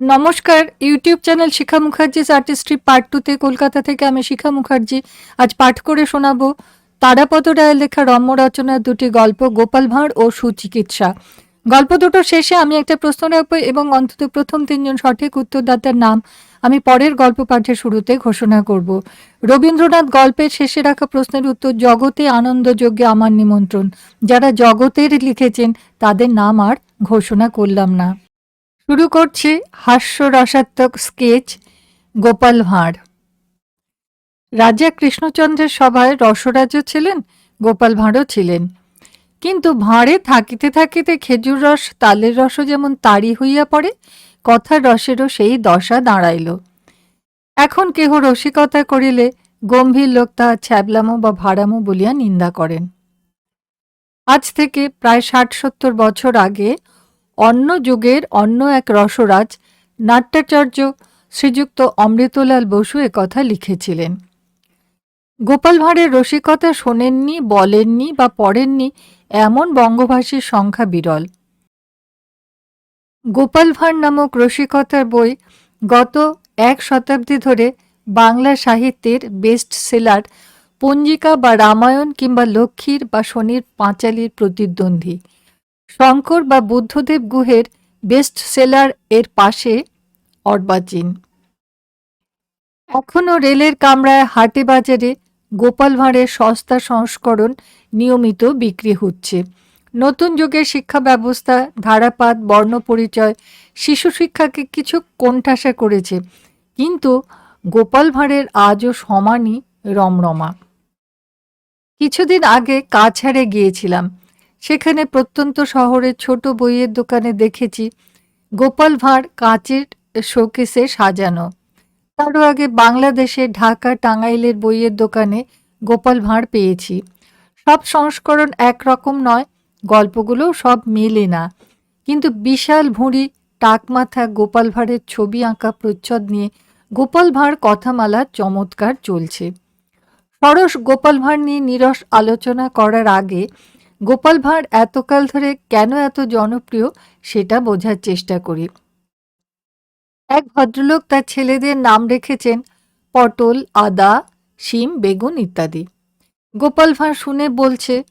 নমস্কার, YouTube channel Shikha Mukherjee's artistry part টুতে কলকাতা থেকে আমি শিখা মুখার্জি। আজ পাঠ করে শোনাবো তারাপদ রায়ের লেখা রম্য রচনার দুটি গল্প, গোপাল ভাঁড় ও সুচিকিৎসা। গল্প দুটো শেষে আমি একটা প্রশ্ন রাখব এবং অন্তত প্রথম তিনজন সঠিক উত্তরদাতার নাম আমি পরের গল্প পাঠের শুরুতে ঘোষণা করব। রবীন্দ্রনাথ গল্পের শেষে রাখা প্রশ্নের উত্তর, জগতে আনন্দযোগ্যে আমার নিমন্ত্রণ। যারা জগতের লিখেছেন, তাদের নাম আর ঘোষণা করলাম না। শুরু করছি হাস্যরসাত্মক স্কেচ গোপাল ভাঁড়। রাজা কৃষ্ণচন্দ্রের সভায় রসরাজও ছিলেন, গোপাল ভাঁড়ও ছিলেন। কিন্তু ভাঁড়ে থাকিতে থাকিতে খেজুর রস, তালের রসও যেমন তাড়ি হইয়া পড়ে, কথার রসেরও সেই দশা দাঁড়াইল। এখন কেহ রসিকতা করিলে গম্ভীর লোক তাহা ছ্যাবলামো বা ভাড়ামো বলিয়া নিন্দা করেন। আজ থেকে প্রায় ষাট সত্তর বছর আগে অন্য যুগের অন্য এক রসরাজ নাট্যাচার্য শ্রীযুক্ত অমৃতলাল বসু কথা লিখেছিলেন। গোপাল ভাঁড়ের রসিকতা শোনেননি, বলেননি বা পড়েননি এমন বঙ্গভাষীর সংখ্যা বিরল। গোপাল ভাঁড় নামক রসিকতার বই গত এক শতাব্দী ধরে বাংলা সাহিত্যের বেস্ট সেলার পঞ্জিকা বা রামায়ণ কিংবা লক্ষ্মীর বা শনির পাঁচালির প্রতিদ্বন্দ্বী। শঙ্কর বা বুদ্ধদেব গুহের বেস্ট সেলার এর পাশে অর্বাচীন এখনও রেলের কামরায় হাটে বাজারে গোপাল ভাঁড়ের সস্তা সংস্করণ নিয়মিত বিক্রি হচ্ছে। নতুন যুগের শিক্ষা ব্যবস্থা ধারাপাত বর্ণপরিচয় শিশু শিক্ষাকে কিছু কোণঠাসা করেছে, কিন্তু গোপাল ভাঁড়ের আজও সমানই রমরমা। কিছুদিন আগে কাছাড়ে গিয়েছিলাম সেখানে প্রত্যন্ত শহরের ছোট বইয়ের দোকানে দেখেছি গোপাল ভাঁড় কাঁচের শোকেসে সাজানো। তারও আগে বাংলাদেশে ঢাকা টাঙ্গাইলের বইয়ের দোকানে গোপাল ভাঁড় পেয়েছি। সব সংস্করণ একরকম নয় গল্পগুলো সব মেলে না। কিন্তু বিশাল ভুঁড়ি টাকমাথা গোপাল ভাঁড়ের ছবি আঁকা প্রচ্ছদ নিয়ে গোপাল ভাঁড় কথামালা চমৎকার চলছে। সরস গোপাল ভাঁড় নিয়ে নিরস আলোচনা করার আগে গোপাল ভাঁড় এতকাল ধরে কেন এত জনপ্রিয় সেটা বোঝার চেষ্টা করি। এক ভদ্রলোক তার ছেলেদের নাম রেখেছেন পটল, আদা, শিম, বেগুন ইত্যাদি। গোপাল ভাঁড় শুনে বলছে,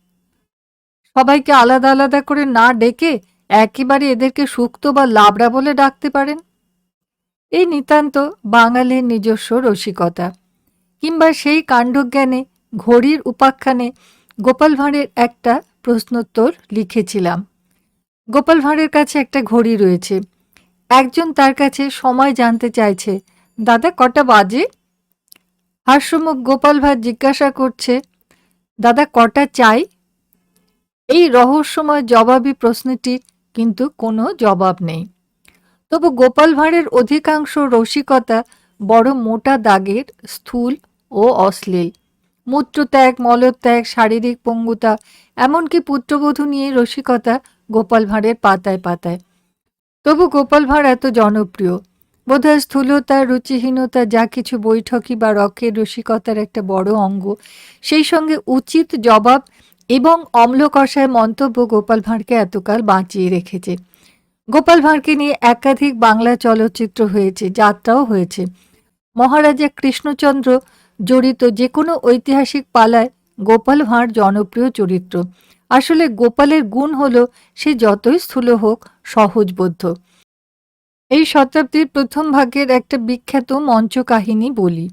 সবাইকে আলাদা আলাদা করে না ডেকে একেবারে এদেরকে সুক্ত বা লাবড়া বলে ডাকতে পারেন? এই নিতান্ত বাঙালির নিজস্ব রসিকতা। কিংবা সেই কাণ্ডজ্ঞানে, ঘড়ির উপাখ্যানে গোপাল ভাঁড়ের একটা প্রশ্নোত্তর লিখেছিলাম। গোপাল ভাঁড়ের কাছে একটা ঘড়ি রয়েছে। একজন তার কাছে সময় জানতে চাইছে, দাদা, কটা বাজে? হাস্যমুখ গোপাল ভাঁড় জিজ্ঞাসা করছে, দাদা, কটা চাই? এই রহস্যময় জবাবি প্রশ্নটির কিন্তু কোনো জবাব নেই। তবু গোপাল ভাঁড়ের অধিকাংশ রসিকতা বড় মোটা দাগের স্থূল ও অশ্লীল। মূত্রত্যাগ, মলত্যাগ, শারীরিক পঙ্গুতা, এমনকি পুত্রবধূ নিয়ে রসিকতা গোপাল ভাঁড়ের পাতায় পাতায়। তবু গোপাল ভাঁড় এত জনপ্রিয়। বোধহয় স্থূলতা, রুচিহীনতা, যা কিছু বৈঠকি বা রকের রসিকতার একটা বড় অঙ্গ, সেই সঙ্গে উচিত জবাব এবং অম্লকষায় মন্তব্য গোপাল ভাঁড়কে এতকাল বাঁচিয়ে রেখেছে। গোপাল ভাঁড়কে নিয়ে একাধিক বাংলা চলচ্চিত্র হয়েছে, যাত্রাও হয়েছে। মহারাজা কৃষ্ণচন্দ্র জড়িত যে কোনো ঐতিহাসিক পালায় গোপাল ভাঁড় জনপ্রিয় চরিত্র। আসলে গোপালের গুণ হলো সে যতই স্থূল হোক সহজবোধ্য এই শতাব্দীর প্রথম ভাগের একটা বিখ্যাত মঞ্চ কাহিনী বলি।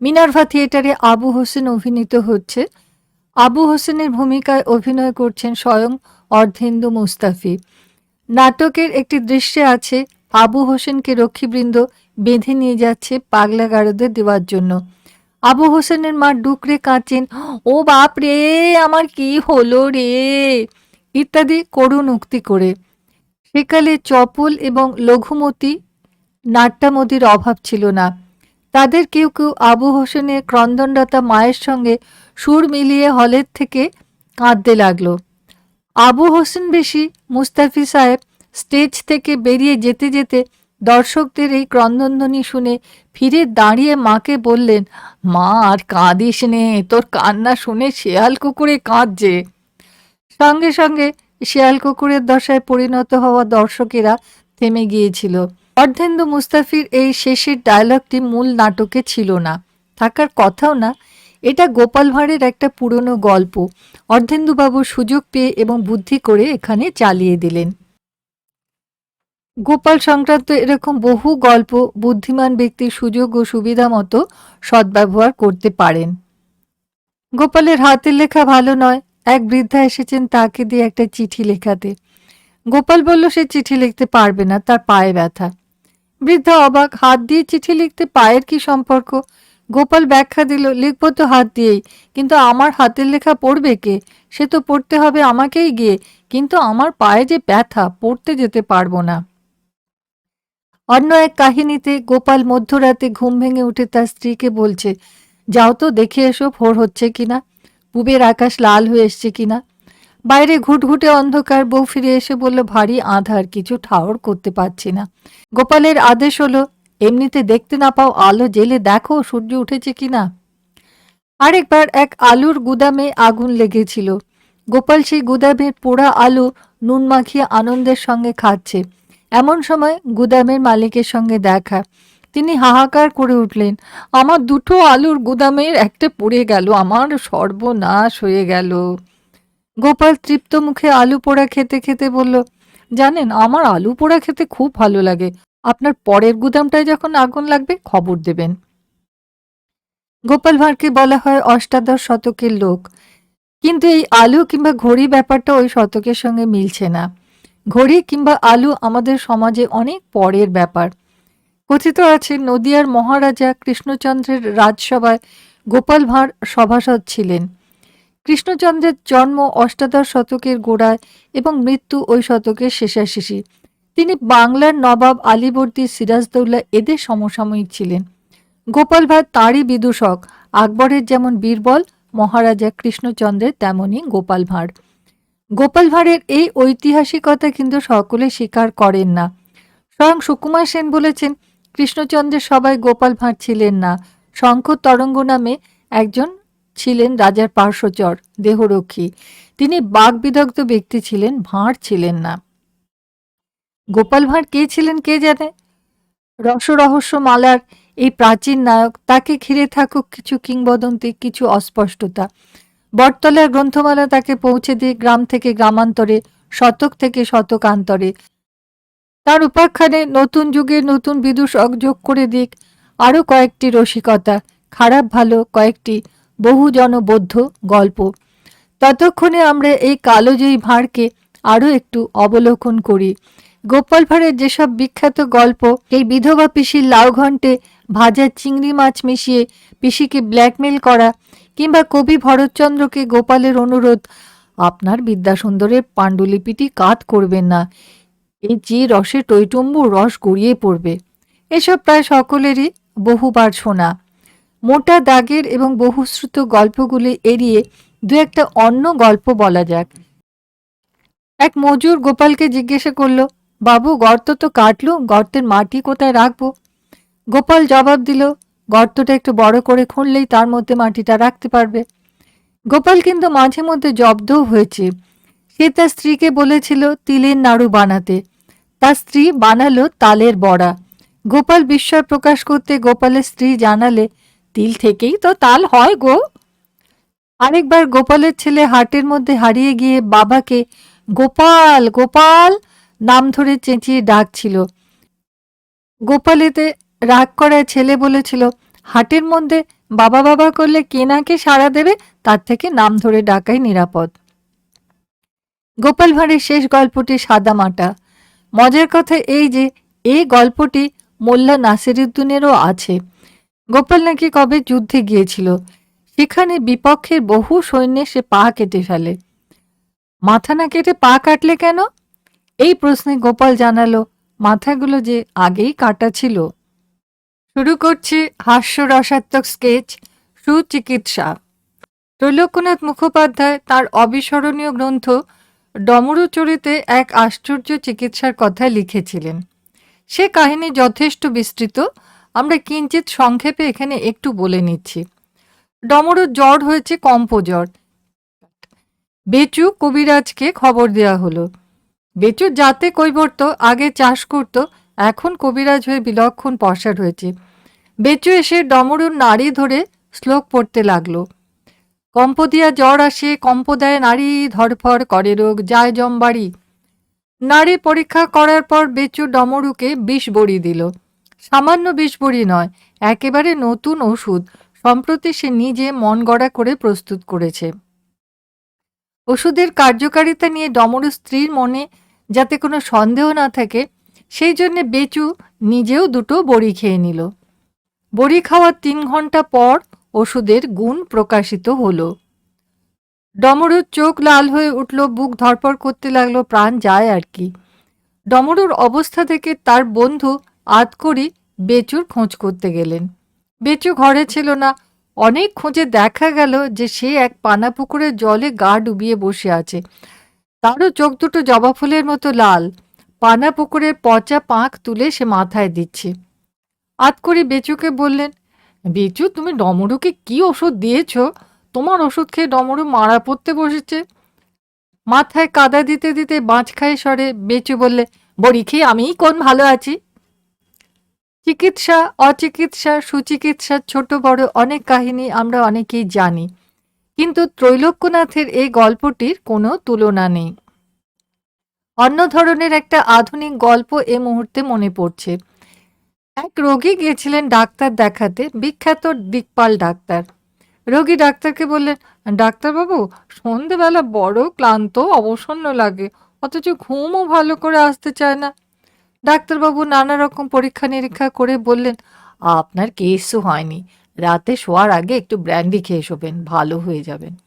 মিনার্ভা থিয়েটারে আবু হোসেন অভিনীত হচ্ছে। আবু হোসেনের ভূমিকায় অভিনয় করছেন স্বয়ং অর্ধেন্দু মুস্তাফি। নাটকের একটি দৃশ্যে আছে আবু হোসেনকে রক্ষীবৃন্দ বেঁধে নিয়ে যাচ্ছে পাগলা গারদে দেওয়ার জন্য। আবু হোসেনের মা ডুকরে কাঁচেন ও বাপ রে, আমার কি হলো রে? ইত্যাদি করুণ উক্তি করে। সেকালে চপল এবং লঘুমতি নাট্যামতির অভাব ছিল না। তাদের কেউ কেউ আবু হোসেনের ক্রন্দনরতা মায়ের সঙ্গে সুর মিলিয়ে হলের থেকে কাঁদতে লাগল। আবু হোসেন বেশি মুস্তাফি সাহেব স্টেজ থেকে বেরিয়ে যেতে যেতে দর্শকদের এই ক্রন্দনধ্বনি শুনে ফিরে দাঁড়িয়ে মাকে বললেন, মা, আর কাঁদিস নে, তোর কান্না শুনে শেয়াল কুকুরে কাঁদছে। সঙ্গে সঙ্গে শেয়াল কুকুরের দশায় পরিণত হওয়া দর্শকেরা থেমে গিয়েছিল। অর্ধেন্দু মুস্তাফির এই শেষের ডায়লগটি মূল নাটকে ছিল না। থাকার কথাও না, এটা গোপাল ভাঁড়ের একটা পুরনো গল্প। অর্ধেন্দুবাবু সুযোগ পেয়ে এবং বুদ্ধি করে এখানে চালিয়ে দিলেন। গোপাল সংক্রান্ত এরকম বহু গল্প বুদ্ধিমান ব্যক্তির সুযোগ ও সুবিধা মতো সদ্ব্যবহার করতে পারেন। গোপালের হাতের লেখা ভালো নয়, এক বৃদ্ধা এসেছেন তাকে দিয়ে একটা চিঠি লেখাতে। গোপাল বলল, সে চিঠি লিখতে পারবে না, তার পায়ে ব্যথা। বৃদ্ধা অবাক, হাত দিয়ে চিঠি লিখতে পায়ের কি সম্পর্ক? গোপাল ব্যাখ্যা দিল, লিখব তো হাত দিয়েই, কিন্তু আমার হাতের লেখা পড়বে কে? সে তো পড়তে হবে আমাকেই গিয়ে, কিন্তু আমার পায়ে যে ব্যথা, পড়তে যেতে পারব না। অন্য এক কাহিনীতে গোপাল মধ্যরাতে ঘুম ভেঙে উঠে তার স্ত্রীকে বলছে, যাও তো, দেখে এসো, ভোর হচ্ছে কিনা? পুবের আকাশ লাল হয়ে এসছে কিনা? বাইরে ঘুটঘুটে অন্ধকার, বউ ফিরে এসে বলল, ভারী আধার, কিছু ঠাওর করতে পারছি না। গোপালের আদেশ হলো, এমনিতে দেখতে না পাও, আলো জেলে দেখো, সূর্য উঠেছে কিনা? আরেকবার এক আলুর গুদামে আগুন লেগেছিল। গোপাল সেই গুদামের পোড়া আলু নুন মাখিয়ে আনন্দের সঙ্গে খাচ্ছে। এমন সময় গুদামের মালিকের সঙ্গে দেখা। তিনি হাহাকার করে উঠলেন, আমার দুটো আলুর গুদামের একটা পড়ে গেল, আমার সর্বনাশ হয়ে গেল। গোপাল তৃপ্ত মুখে আলু পোড়া খেতে খেতে বলল, জানেন, আমার আলু পোড়া খেতে খুব ভালো লাগে। আপনার পরের গুদামটায় যখন আগুন লাগবে, খবর দেবেন। গোপাল ভাঁড়কে বলা হয় অষ্টাদশ শতকের লোক। কিন্তু এই আলু কিংবা ঘড়ি ব্যাপারটা ওই শতকের সঙ্গে মিলছে না। ঘড়ি কিংবা আলু আমাদের সমাজে অনেক পরের ব্যাপার। কথিত আছে, নদিয়ার মহারাজা কৃষ্ণচন্দ্রের রাজসভায় গোপাল ভাঁড় সভাসদ ছিলেন। কৃষ্ণচন্দ্রের জন্ম অষ্টাদশ শতকের গোড়ায় এবং মৃত্যু ওই শতকের শেষাশেষি। তিনি বাংলার নবাব আলীবর্দী সিরাজদৌল্লা এদের সমসাময়িক ছিলেন। গোপাল ভাঁড় তাঁরই বিদূষক, আকবরের যেমন বীরবল, মহারাজা কৃষ্ণচন্দ্রের তেমনই গোপাল ভাঁড়। গোপাল ভাঁড়ের এই ঐতিহাসিকতা কিন্তু সকলে স্বীকার করেন না। স্বয়ং সুকুমার সেন বলেছেন, কৃষ্ণচন্দ্রের সবাই গোপাল ভাঁড় ছিলেন না। শঙ্খ তরঙ্গ নামে একজন ছিলেন রাজার পার্শ্বচর, দেহরক্ষী। তিনি বাগবিদগ্ধ ব্যক্তি ছিলেন, ভাঁড় ছিলেন না। গোপাল ভাঁড় কে ছিলেন কে জানে? রসরহস্য মালার এই প্রাচীন নায়ক, তাকে ঘিরে থাকুক কিছু কিংবদন্তি, কিছু অস্পষ্টতা। বটতলার গ্রন্থমালা তাকে পৌঁছে দিয়ে গ্রাম থেকে গ্রামান্তরে, শতক থেকে শতকান্তরে। তার উপাখ্যানে নতুন যুগে নতুন বিদুষ যোগ করে দিক আরও কয়েকটি রসিকতা, খারাপ ভালো কয়েকটি বহুজনবদ্ধ গল্প। ততক্ষণে আমরা এই কালোজয়ী ভাঁড়কে আরও একটু অবলোকন করি। গোপাল ভাঁড়ের যেসব বিখ্যাত গল্প, এই বিধবা পিসির লাউ ঘন্টে ভাজা চিংড়ি মাছ মিশিয়ে পিসিকে ব্ল্যাকমেল করা কিংবা কবি ভরতচন্দ্রকে গোপালের অনুরোধ, আপনার বিদ্যাসুন্দরের পাণ্ডুলিপিটি কাত করবেন না। এই যে রসে টইটুম্বু রস গড়িয়ে পড়বে। এসব প্রায় সকলেরই বহুবার শোনা। মোটা দাগের এবং বহুশ্রুত গল্পগুলি এড়িয়ে দু একটা অন্য গল্প বলা যাক। এক মজুর গোপালকে জিজ্ঞাসা করল, বাবু, গর্ত তো কাটলো গর্তের মাটি কোথায় রাখব? গোপাল জবাব দিল গর্তটা একটু বড় করে খুঁড়লেই তার মধ্যে মাটিটা রাখতে পারবে। গোপাল কিন্তু মাঝে মধ্যে জব্দও হয়েছে। সে তার স্ত্রীকে বলেছিল তিলের নাড়ু বানাতে। তার স্ত্রী বানালো তালের বড়া। গোপাল বিস্ময় প্রকাশ করতে গোপালের স্ত্রী জানালে, তিল থেকেই তো তাল হয় গো। আরেকবার গোপালের ছেলে হাটের মধ্যে হারিয়ে গিয়ে বাবাকে, গোপাল গোপাল! নাম ধরে চেঁচিয়ে ডাকছিল। গোপালেতে রাগ করায় ছেলে বলেছিল, হাটের মধ্যে বাবা বাবা করলে কে না কে সাড়া দেবে, তার থেকে নাম ধরে ডাকাই নিরাপদ। গোপাল ভাঁড়ের শেষ গল্পটি সাদামাটা মজার কথা এই যে, এই গল্পটি মোল্লা নাসিরুদ্দিনেরও আছে। গোপাল নাকি কবে যুদ্ধে গিয়েছিল? সেখানে বিপক্ষের বহু সৈন্যে সে পা কেটে ফেলে। মাথা না কেটে পা কাটলে কেন? এই প্রশ্নে গোপাল জানালো, মাথাগুলো যে আগেই কাটা ছিল। শুরু করছি হাস্যরসাত্মক স্কেচ সুচিকিৎসা। ত্রৈলোক্যনাথ মুখোপাধ্যায় তার অবিস্মরণীয় গ্রন্থ ডমরুচরিতে এক আশ্চর্য চিকিৎসার কথা লিখেছিলেন। সে কাহিনী যথেষ্ট বিস্তৃত, আমরা কিঞ্চিত সংক্ষেপে এখানে একটু বলে নিচ্ছি। ডমরুর জ্বর হয়েছে কম্প জ্বর বেচু কবিরাজকে খবর দেওয়া হলো। বেচু যাতে কৈবর্ত আগে চাষ করত এখন কবিরাজ হয়ে বিলক্ষণ পসার হয়েছে। বেচু এসে ডমরুর নাড়ি ধরে শ্লোক পড়তে লাগল। কম্প দিয়া জ্বর আসে, কম্প দেয় নারী ধরফর করে রোগ, যায় জমবাড়ি। নারী পরীক্ষা করার পর বেচু ডমরুকে বিষ বড়ি দিল। সামান্য বিষ বড়ি নয়, একেবারে নতুন ওষুধ, সম্প্রতি সে নিজে মন গড়া করে প্রস্তুত করেছে। ওষুধের কার্যকারিতা নিয়ে ডমরু স্ত্রীর মনে যাতে কোনো সন্দেহ না থাকে সেই জন্যে বেচু নিজেও দুটো বড়ি খেয়ে নিল। বড়ি খাওয়ার তিন ঘণ্টা পর ওষুধের গুণ প্রকাশিত হলো। ডমরুর চোখ লাল হয়ে উঠল, বুক ধরপড় করতে লাগল, প্রাণ যায় আর কি। ডমরুর অবস্থা থেকে তার বন্ধু আতকরি বেচুর খোঁজ করতে গেলেন। বেচু ঘরে ছিল না, অনেক খোঁজে দেখা গেল যে সে এক পানা পুকুরের জলে গা ডুবিয়ে বসে আছে। তারও চোখ দুটো জবা ফুলের মতো লাল। পানা পুকুরের পচা পাঁক তুলে সে মাথায় দিচ্ছে। আতকরি বেচুকে বললেন, বেচু, তুমি ডমরুকে কি ওষুধ দিয়েছ? তোমার ওষুধ খেয়ে ডমরু মারা পড়তে বসেছে। মাথায় কাদা দিতে দিতে বাঁচ খায় সরে বেচু বললে, বড়ি খেয়ে আমিই কোন ভালো আছি? চিকিৎসা, অচিকিৎসা সুচিকিৎসার ছোট বড় অনেক কাহিনী আমরা অনেকেই জানি। কিন্তু ত্রৈলোক্যনাথের এই গল্পটির কোনো তুলনা নেই। অন্য ধরনের একটা আধুনিক গল্প এ মুহূর্তে মনে পড়ছে। এক রোগী গিয়েছিলেন ডাক্তার দেখাতে, বিখ্যাত দিকপাল ডাক্তার। রোগী ডাক্তারকে বললেন, ডাক্তারবাবু, সন্ধেবেলা বড় ক্লান্ত, অবসন্ন লাগে, অথচ ঘুমও ভালো করে আসতে চায় না। ডাক্তারবাবু নানা রকম পরীক্ষা নিরীক্ষা করে বললেন, আপনার কেসও হয়নি। রাতে শোয়ার আগে একটু ব্র্যান্ডি খেয়ে শোবেন, ভালো হয়ে যাবেন।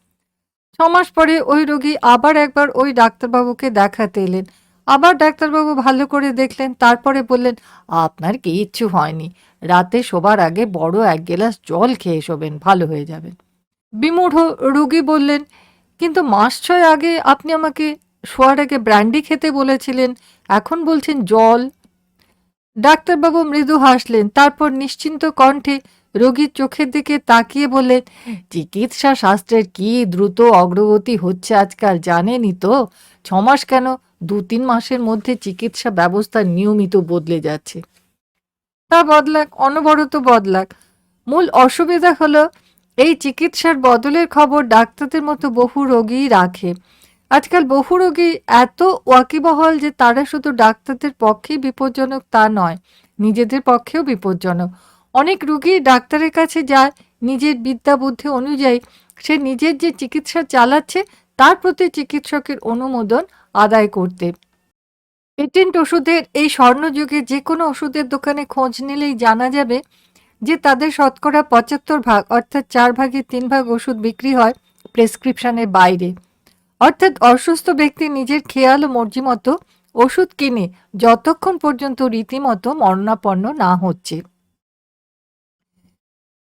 ছ মাস পরে ওই রোগী আবার একবার ওই ডাক্তারবাবুকে দেখাতে এলেন। আবার ডাক্তারবাবু ভালো করে দেখলেন, তারপরে বললেন, আপনার কি ইচ্ছু হয়নি। রাতে শোবার আগে বড় এক গ্লাস জল খেয়ে শোবেন, ভালো হয়ে যাবেন বিমূঢ় রুগী বললেন, কিন্তু মাস ছয় আগে আপনি আমাকে শোয়ার আগে ব্র্যান্ডি খেতে বলেছিলেন, এখন বলছেন জল। ডাক্তারবাবু মৃদু হাসলেন, তারপর নিশ্চিন্ত কণ্ঠে রোগীর চোখের দিকে তাকিয়ে বললেন চিকিৎসা শাস্ত্রের কি দ্রুত অগ্রগতি হচ্ছে আজকাল জানেনই তো? ছমাস কেন? দু তিন মাসের মধ্যে চিকিৎসা ব্যবস্থা নিয়মিত বদলে যাচ্ছে। তা বদলাক, অনবরত বদলাক। মূল অসুবিধা হলো, এই চিকিৎসার বদলের খবর ডাক্তারদের মতো বহু রোগীই রাখে। আজকাল বহু রোগী এত ওয়াকিবহল যে তারা শুধু ডাক্তারদের পক্ষেই বিপজ্জনক তা নয়, নিজেদের পক্ষেও বিপজ্জনক। অনেক রুগী ডাক্তারের কাছে যায় নিজের বিদ্যা বুদ্ধি অনুযায়ী। সে নিজের যে চিকিৎসা চালাচ্ছে, তার প্রতি চিকিৎসকের অনুমোদন আদায় করতে। পেটেন্ট ওষুধের এই স্বর্ণযুগে যে কোনো ওষুধের দোকানে খোঁজ নিলেই জানা যাবে যে তাদের শতকরা পঁচাত্তর ভাগ, অর্থাৎ চার ভাগের তিন ভাগ ওষুধ বিক্রি হয় প্রেসক্রিপশনের বাইরে। অর্থাৎ অসুস্থ ব্যক্তি নিজের খেয়াল ও মর্জি মতো ওষুধ কিনে যতক্ষণ পর্যন্ত রীতিমতো মরণাপন্ন না হচ্ছে।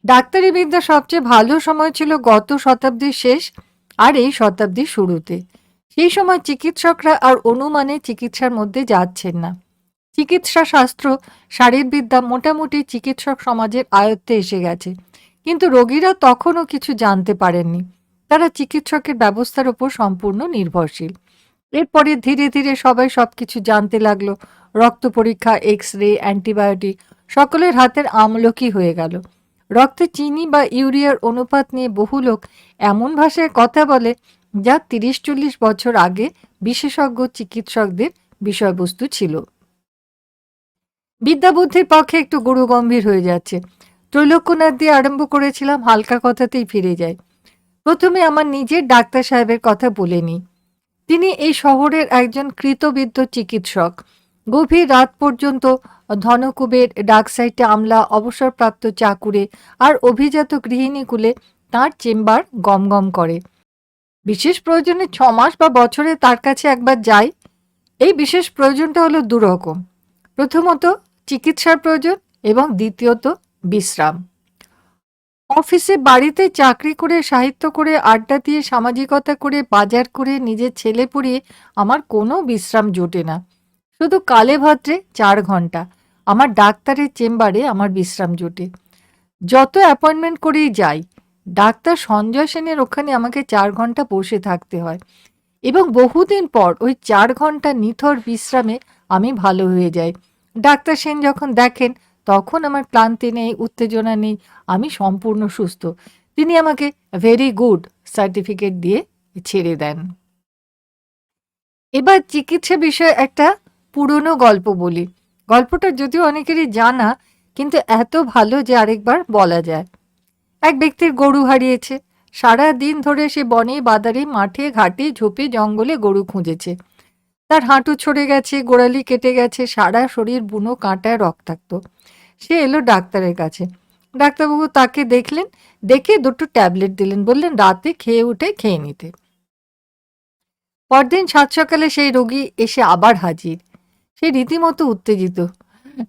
ডাক্তারি বিদ্যা সবচেয়ে ভালো সময় ছিল গত শতাব্দীর শেষ আর এই শতাব্দীর শুরুতে। সেই সময় চিকিৎসকরা আর অনুমানে চিকিৎসার মধ্যে যাচ্ছেন না। চিকিৎসা শাস্ত্র, শারীরবিদ্যা মোটামুটি চিকিৎসক সমাজের আয়ত্তে এসে গেছে। কিন্তু রোগীরা তখনও কিছু জানতে পারেননি। তারা চিকিৎসকের ব্যবস্থার উপর সম্পূর্ণ নির্ভরশীল। এরপরে ধীরে ধীরে সবাই সব কিছু জানতে লাগল। রক্ত পরীক্ষা এক্স রে অ্যান্টিবায়োটিক সকলের হাতের আমলকি হয়ে গেল। রক্তে চিনি বা ইউরিয়ার অনুপাত নিয়ে বহু লোক এমন ভাষায় কথা বলে যা তিরিশ চল্লিশ বছর আগে বিশেষজ্ঞ চিকিৎসকদের বিষয়বস্তু ছিল। বিদ্যাবুদ্ধির পক্ষে একটু গুরুগম্ভীর হয়ে যাচ্ছে। ত্রৈলোক্যনাথ দিয়ে আরম্ভ করেছিলাম, হালকা কথাতেই ফিরে যায়। প্রথমে আমার নিজের ডাক্তার সাহেবের কথা বলে নিই। তিনি এই শহরের একজন কৃতবিদ্য চিকিৎসক। গভীর রাত পর্যন্ত ধনকুবের ডাকসাইটে আমলা অবসরপ্রাপ্ত চাকুরে আর অভিজাত গৃহিণীকুলে তার চেম্বার গমগম করে। বিশেষ প্রয়োজনে ছ মাস বা বছরে তার কাছে একবার যাই। এই বিশেষ প্রয়োজনটা হলো দুরকম। প্রথমত চিকিৎসার প্রয়োজন এবং দ্বিতীয়ত বিশ্রাম। অফিসে বাড়িতে চাকরি করে, সাহিত্য করে, আড্ডা দিয়ে, সামাজিকতা করে, বাজার করে, নিজের ছেলে পড়িয়ে আমার কোনো বিশ্রাম জোটে না। শুধু কালে ভদ্রে চার ঘণ্টা। আমার ডাক্তারের চেম্বারে আমার বিশ্রাম জোটে। যত অ্যাপয়েন্টমেন্ট করেই যাই, ডাক্তার সঞ্জয় সেনের ওখানে আমাকে চার ঘণ্টা বসে থাকতে হয়। এবং বহুদিন পর ওই চার ঘণ্টা নিথর বিশ্রামে আমি ভালো হয়ে যাই। ডাক্তার সেন যখন দেখেন, তখন আমার ক্লান্তি নেই, উত্তেজনা নেই, আমি সম্পূর্ণ সুস্থ। তিনি আমাকে ভেরি গুড সার্টিফিকেট দিয়ে ছেড়ে দেন। এবার চিকিৎসা বিষয়ে একটা পুরনো গল্প বলি। গল্পটা যদিও অনেকেরই জানা, কিন্তু এত ভালো যে আরেকবার বলা যায়। এক ব্যক্তির গরু হারিয়েছে। সারা দিন ধরে সে বনে, বাদারে, মাঠে, ঘাটে, ঝোপে, জঙ্গলে গরু খুঁজেছে। তার হাঁটু ছড়ে গেছে, গোড়ালি কেটে গেছে, সারা শরীর, বুনো কাঁটায় রক্তাক্ত। সে এলো ডাক্তারের কাছে। ডাক্তারবাবু তাকে দেখলেন, দেখে দুটো ট্যাবলেট দিলেন, বললেন রাতে খেয়ে উঠে খেয়ে নিতে। পরদিন সাত সকালে সেই রোগী এসে আবার হাজির। সে রীতিমতো উত্তেজিত।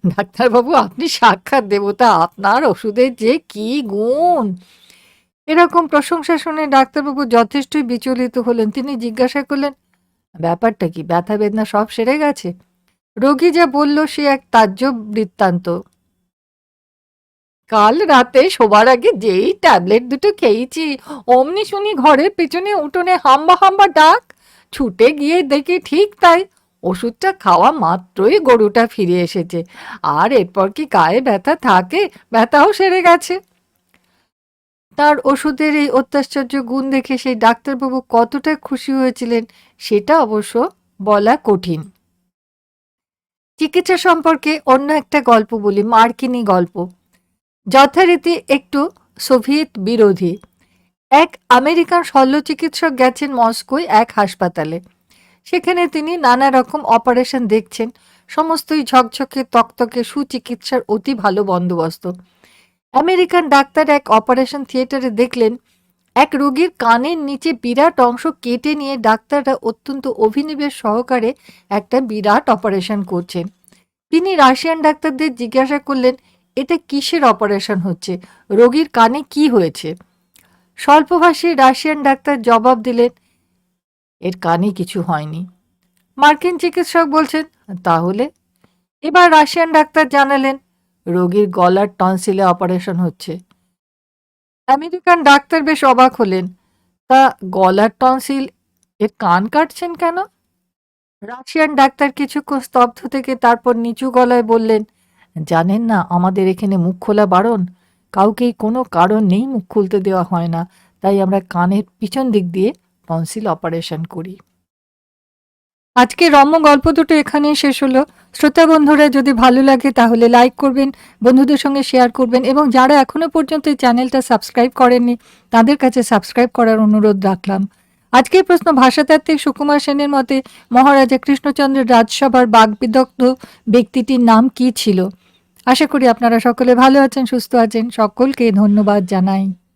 ডাক্তারবাবু, আপনি সাক্ষাৎ দেবতা, আপনার ওষুধের যে কি গুণ। এরকম প্রশংসা শুনে ডাক্তারবাবু যথেষ্টই বিচলিত হলেন। তিনি জিজ্ঞাসা করলেন, ব্যাপারটা কি? ব্যথা বেদনা সব সেরে গেছে? রোগী যা বলল, সে এক তাজ্জব বৃত্তান্ত। কাল রাতে শোবার আগে যেই ট্যাবলেট দুটো খেয়েছি, অমনি শুনি ঘরের পেছনে উঠোনে হাম্বা হাম্বা ডাক। ছুটে গিয়ে দেখি ঠিক তাই। ওষুধটা খাওয়া মাত্রই গরুটা ফিরে এসেছে। আর এরপর কি গায়ে ব্যথা থাকে? ব্যথাও সেরে গেছে। তার ওষুধের এই অত্যাশ্চর্য গুণ দেখে সেই ডাক্তারবাবু কতটা খুশি হয়েছিলেন, সেটা অবশ্য বলা কঠিন। চিকিৎসা সম্পর্কে অন্য একটা গল্প বলি, মার্কিনী গল্প। যথারীতি একটু সোভিয়েত বিরোধী। এক আমেরিকান শল্য চিকিৎসক গেছেন মস্কোয় এক হাসপাতালে। সেখানে তিনি নানা রকম অপারেশন দেখছেন। সমস্তই ঝকঝকে, তকতকে সুচিকিৎসার অতি ভালো বন্দোবস্ত। আমেরিকান ডাক্তার এক অপারেশন থিয়েটারে দেখলেন, এক রোগীর কানের নিচে বিরাট অংশ কেটে নিয়ে ডাক্তাররা অত্যন্ত অভিনিবেশ সহকারে একটা বিরাট অপারেশন করছেন। তিনি রাশিয়ান ডাক্তারদের জিজ্ঞাসা করলেন, এটা কিসের অপারেশন হচ্ছে? রোগীর কানে কি হয়েছে? স্বল্পভাষী রাশিয়ান ডাক্তার জবাব দিলেন এর কানে কিছু হয়নি। মার্কিন চিকিৎসক বলছেন তাহলে? এবার রাশিয়ান ডাক্তার জানালেন রোগীর গলার টনসিলে অপারেশন হচ্ছে। আমেরিকান ডাক্তার বেশ অবাক হলেন তা গলার টনসিল এর কান কাটছেন কেন? রাশিয়ান ডাক্তার কিছুক্ষণ স্তব্ধ থেকে তারপর নিচু গলায় বললেন জানেন না আমাদের এখানে মুখ খোলা বারণ। কাউকেই কোনো কারণ নেই মুখ খুলতে দেওয়া হয় না। তাই আমরা কানের পিছন দিক দিয়ে টনসিল অপারেশন করি। আজকে রম্য গল্প দুটো এখানেই শেষ হলো। শ্রোতা বন্ধুরা, যদি ভালো লাগে তাহলে লাইক করবেন, বন্ধুদের সঙ্গে শেয়ার করবেন এবং যারা এখনও পর্যন্ত এই চ্যানেলটা সাবস্ক্রাইব করেননি, তাদের কাছে সাবস্ক্রাইব করার অনুরোধ রাখলাম। আজকের প্রশ্ন ভাষাতাত্ত্বিক সুকুমার সেনের মতে, মহারাজা কৃষ্ণচন্দ্রের রাজসভার বাগবিদগ্ধ ব্যক্তিটির নাম কি ছিল? আশা করি আপনারা সকলে ভালো আছেন, সুস্থ আছেন। সকলকে ধন্যবাদ জানাই।